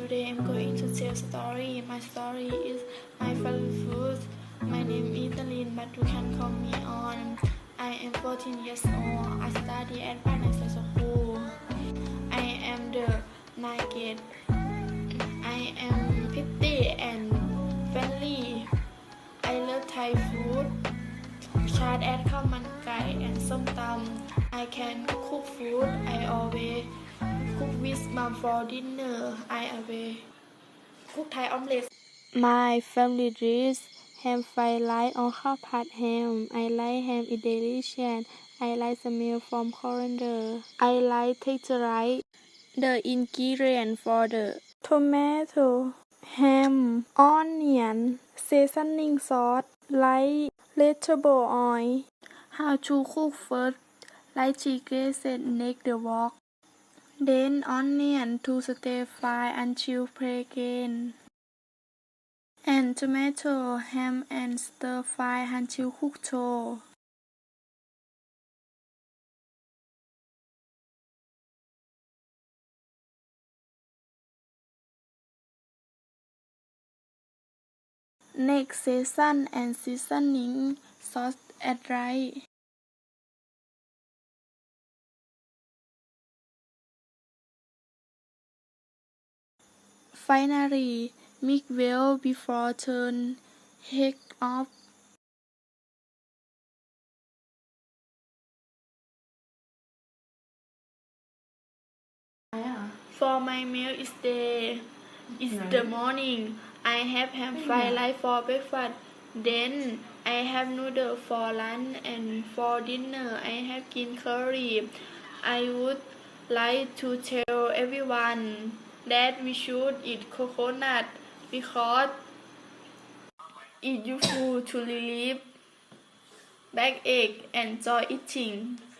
Today I'm going to tell a story. My story is my favorite food. My name is Nalin, but you can call me on. I am 14 years old. I study at Financial School. I am the Nugget. I am pretty and friendly. I love Thai food. ชาแอดข้าวมันไก่ and ส้มตำ I can cook food I always cook with mom for dinner I always cook Thai omelette My family dish ham fried rice or ข้าวผัด ham. I like ham is delicious. I like smell from coriander. I like texture right. The ingredient for the tomato, ham, onion, seasoning sauce, light vegetable oil. How to cook first? Light chicken set next the wok. Then onion to stir fry until fragrant. And tomato, ham and stir fry until cooked Next season and seasoning sauce add right. Finally, mix well before turn heat off. For my meal is day is the morning. I have ham fried rice for breakfast. Then I have noodle for lunch and for dinner I have green curry. I would like to tell everyone that we should eat coconut because it useful to relieve backache and joint itching.